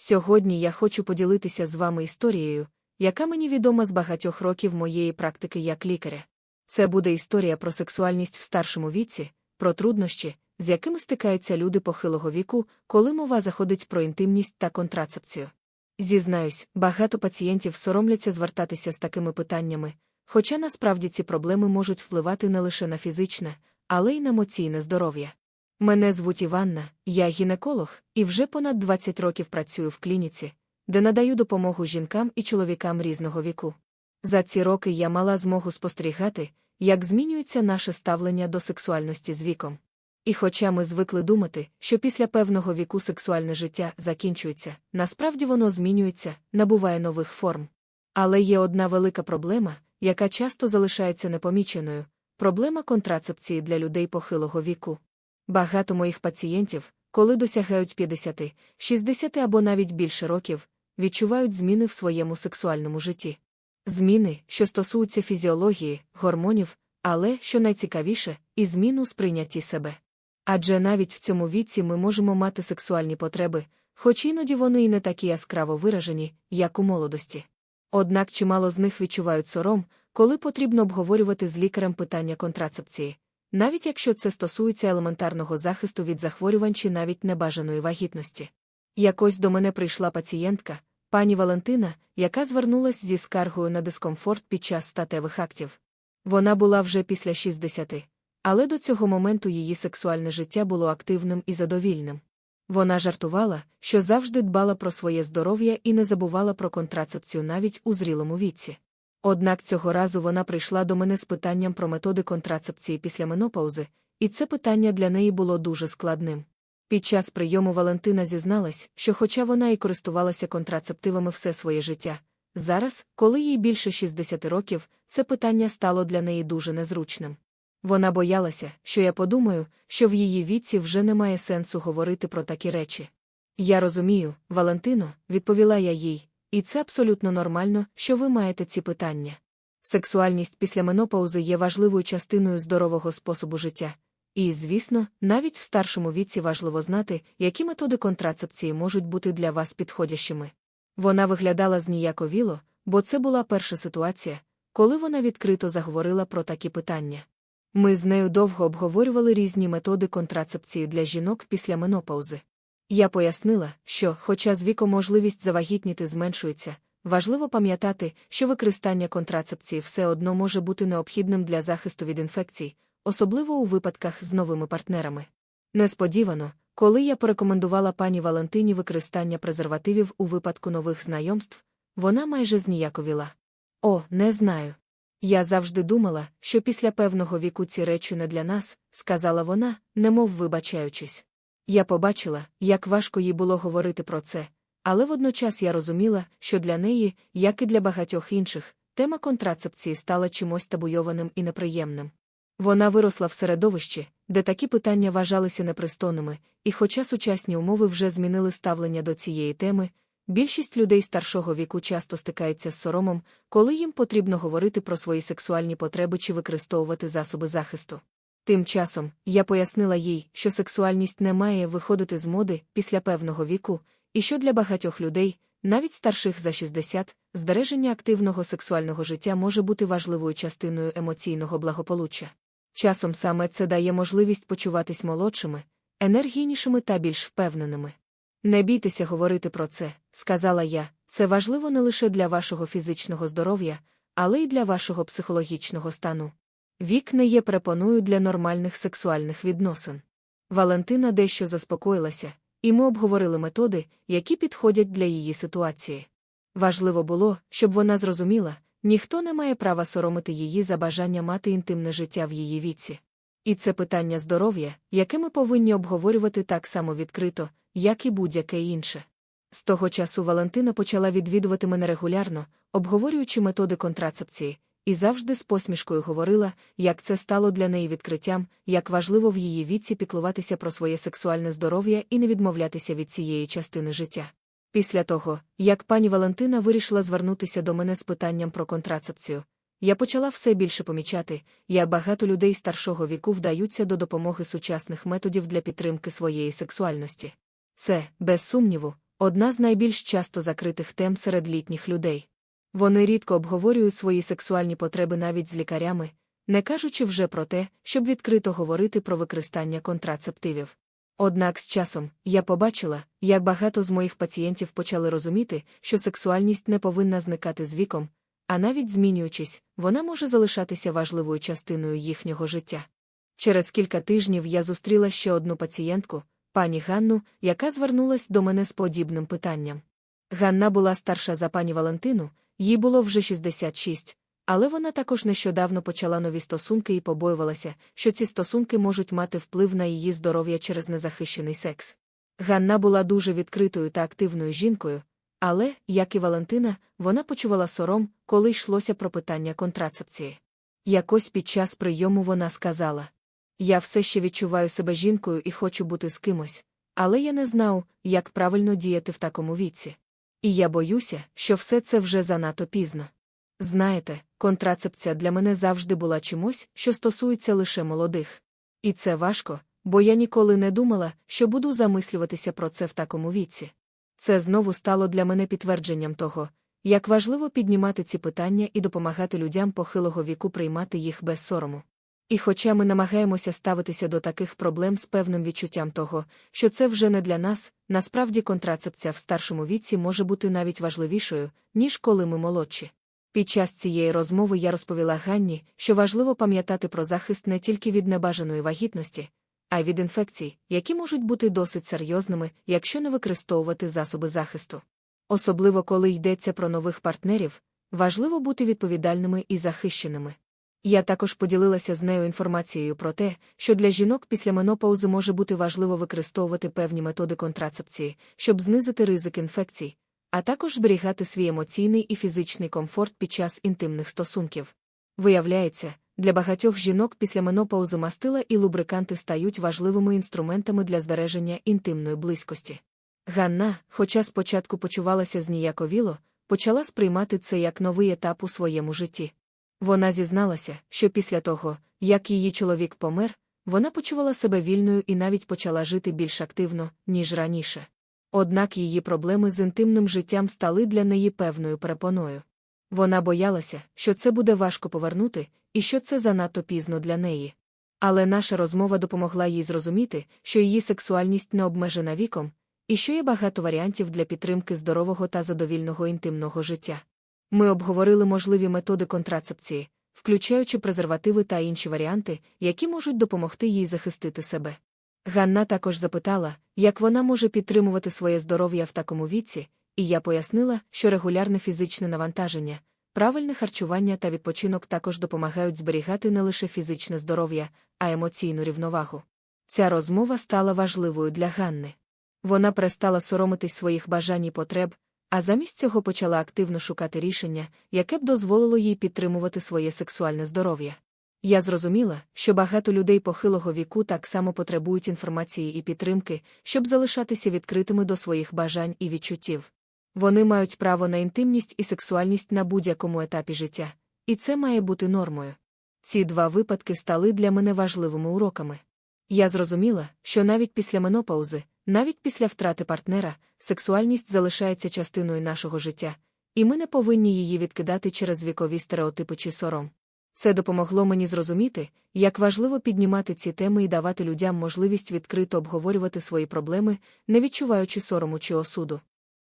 Сьогодні я хочу поділитися з вами історією, яка мені відома з багатьох років моєї практики як лікаря. Це буде історія про сексуальність в старшому віці, про труднощі, з якими стикаються люди похилого віку, коли мова заходить про інтимність та контрацепцію. Зізнаюсь, багато пацієнтів соромляться звертатися з такими питаннями, хоча насправді ці проблеми можуть впливати не лише на фізичне, але й на емоційне здоров'я. Мене звуть Іванна, я гінеколог і вже понад 20 років працюю в клініці, де надаю допомогу жінкам і чоловікам різного віку. За ці роки я мала змогу спостерігати, як змінюється наше ставлення до сексуальності з віком. І хоча ми звикли думати, що після певного віку сексуальне життя закінчується, насправді воно змінюється, набуває нових форм. Але є одна велика проблема, яка часто залишається непоміченою проблема контрацепції для людей похилого віку. Багато моїх пацієнтів, коли досягають 50, 60 або навіть більше років, відчувають зміни в своєму сексуальному житті. Зміни, що стосуються фізіології, гормонів, але, що найцікавіше, і зміну сприйнятті себе. Адже навіть в цьому віці ми можемо мати сексуальні потреби, хоч іноді вони і не такі яскраво виражені, як у молодості. Однак чимало з них відчувають сором, коли потрібно обговорювати з лікарем питання контрацепції, навіть якщо це стосується елементарного захисту від захворювань чи навіть небажаної вагітності. Якось до мене прийшла пацієнтка, пані Валентина, яка звернулась зі скаргою на дискомфорт під час статевих актів. Вона була вже після 60, але до цього моменту її сексуальне життя було активним і задовільним. Вона жартувала, що завжди дбала про своє здоров'я і не забувала про контрацепцію навіть у зрілому віці. Однак цього разу вона прийшла до мене з питанням про методи контрацепції після менопаузи, і це питання для неї було дуже складним. Під час прийому Валентина зізналась, що, хоча вона і користувалася контрацептивами все своє життя, зараз, коли їй більше 60 років, це питання стало для неї дуже незручним. Вона боялася, що я подумаю, що в її віці вже немає сенсу говорити про такі речі. Я розумію, Валентино, відповіла я їй, і це абсолютно нормально, що ви маєте ці питання. Сексуальність після менопаузи є важливою частиною здорового способу життя. І, звісно, навіть в старшому віці важливо знати, які методи контрацепції можуть бути для вас підходящими. Вона виглядала зніяковіло, бо це була перша ситуація, коли вона відкрито заговорила про такі питання. Ми з нею довго обговорювали різні методи контрацепції для жінок після менопаузи. Я пояснила, що, хоча з віком можливість завагітніти зменшується, важливо пам'ятати, що використання контрацепції все одно може бути необхідним для захисту від інфекцій, особливо у випадках з новими партнерами. Несподівано, коли я порекомендувала пані Валентині використання презервативів у випадку нових знайомств, вона майже зніяковіла. О, не знаю. Я завжди думала, що після певного віку ці речі не для нас, сказала вона, немов вибачаючись. Я побачила, як важко їй було говорити про це, але водночас я розуміла, що для неї, як і для багатьох інших, тема контрацепції стала чимось табуйованим і неприємним. Вона виросла в середовищі, де такі питання вважалися непристойними, і хоча сучасні умови вже змінили ставлення до цієї теми, більшість людей старшого віку часто стикається з соромом, коли їм потрібно говорити про свої сексуальні потреби чи використовувати засоби захисту. Тим часом я пояснила їй, що сексуальність не має виходити з моди після певного віку, і що для багатьох людей, навіть старших за 60, збереження активного сексуального життя може бути важливою частиною емоційного благополуччя. Часом саме це дає можливість почуватись молодшими, енергійнішими та більш впевненими. Не бійтеся говорити про це, сказала я, це важливо не лише для вашого фізичного здоров'я, але й для вашого психологічного стану. Вік не є препоною для нормальних сексуальних відносин. Валентина дещо заспокоїлася, і ми обговорили методи, які підходять для її ситуації. Важливо було, щоб вона зрозуміла, ніхто не має права соромити її за бажання мати інтимне життя в її віці. І це питання здоров'я, яке ми повинні обговорювати так само відкрито, як і будь-яке інше. З того часу Валентина почала відвідувати мене регулярно, обговорюючи методи контрацепції, і завжди з посмішкою говорила, як це стало для неї відкриттям, як важливо в її віці піклуватися про своє сексуальне здоров'я і не відмовлятися від цієї частини життя. Після того, як пані Валентина вирішила звернутися до мене з питанням про контрацепцію, я почала все більше помічати, як багато людей старшого віку вдаються до допомоги сучасних методів для підтримки своєї сексуальності. Це, без сумніву, одна з найбільш часто закритих тем серед літніх людей. Вони рідко обговорюють свої сексуальні потреби навіть з лікарями, не кажучи вже про те, щоб відкрито говорити про використання контрацептивів. Однак з часом я побачила, як багато з моїх пацієнтів почали розуміти, що сексуальність не повинна зникати з віком, а навіть змінюючись, вона може залишатися важливою частиною їхнього життя. Через кілька тижнів я зустріла ще одну пацієнтку, пані Ганну, яка звернулась до мене з подібним питанням. Ганна була старша за пані Валентину, їй було вже 66, але вона також нещодавно почала нові стосунки і побоювалася, що ці стосунки можуть мати вплив на її здоров'я через незахищений секс. Ганна була дуже відкритою та активною жінкою, але, як і Валентина, вона почувала сором, коли йшлося про питання контрацепції. Якось під час прийому вона сказала: Я все ще відчуваю себе жінкою і хочу бути з кимось, але я не знав, як правильно діяти в такому віці. І я боюся, що все це вже занадто пізно. Знаєте, контрацепція для мене завжди була чимось, що стосується лише молодих. І це важко, бо я ніколи не думала, що буду замислюватися про це в такому віці. Це знову стало для мене підтвердженням того, як важливо піднімати ці питання і допомагати людям похилого віку приймати їх без сорому. І хоча ми намагаємося ставитися до таких проблем з певним відчуттям того, що це вже не для нас, насправді контрацепція в старшому віці може бути навіть важливішою, ніж коли ми молодші. Під час цієї розмови я розповіла Ганні, що важливо пам'ятати про захист не тільки від небажаної вагітності, а й від інфекцій, які можуть бути досить серйозними, якщо не використовувати засоби захисту. Особливо коли йдеться про нових партнерів, важливо бути відповідальними і захищеними. Я також поділилася з нею інформацією про те, що для жінок після менопаузи може бути важливо використовувати певні методи контрацепції, щоб знизити ризик інфекцій, а також зберігати свій емоційний і фізичний комфорт під час інтимних стосунків. Виявляється, для багатьох жінок після менопаузи мастила і лубриканти стають важливими інструментами для збереження інтимної близькості. Ганна, хоча спочатку почувалася зніяковіло, почала сприймати це як новий етап у своєму житті. Вона зізналася, що після того, як її чоловік помер, вона почувала себе вільною і навіть почала жити більш активно, ніж раніше. Однак її проблеми з інтимним життям стали для неї певною перепоною. Вона боялася, що це буде важко повернути, і що це занадто пізно для неї. Але наша розмова допомогла їй зрозуміти, що її сексуальність не обмежена віком, і що є багато варіантів для підтримки здорового та задовільного інтимного життя. Ми обговорили можливі методи контрацепції, включаючи презервативи та інші варіанти, які можуть допомогти їй захистити себе. Ганна також запитала, як вона може підтримувати своє здоров'я в такому віці, і я пояснила, що регулярне фізичне навантаження, правильне харчування та відпочинок також допомагають зберігати не лише фізичне здоров'я, а емоційну рівновагу. Ця розмова стала важливою для Ганни. Вона перестала соромитись своїх бажань і потреб, а замість цього почала активно шукати рішення, яке б дозволило їй підтримувати своє сексуальне здоров'я. Я зрозуміла, що багато людей похилого віку так само потребують інформації і підтримки, щоб залишатися відкритими до своїх бажань і відчуттів. Вони мають право на інтимність і сексуальність на будь-якому етапі життя, і це має бути нормою. Ці два випадки стали для мене важливими уроками. Я зрозуміла, що навіть після менопаузи, навіть після втрати партнера, сексуальність залишається частиною нашого життя, і ми не повинні її відкидати через вікові стереотипи чи сором. Це допомогло мені зрозуміти, як важливо піднімати ці теми і давати людям можливість відкрито обговорювати свої проблеми, не відчуваючи сорому чи осуду.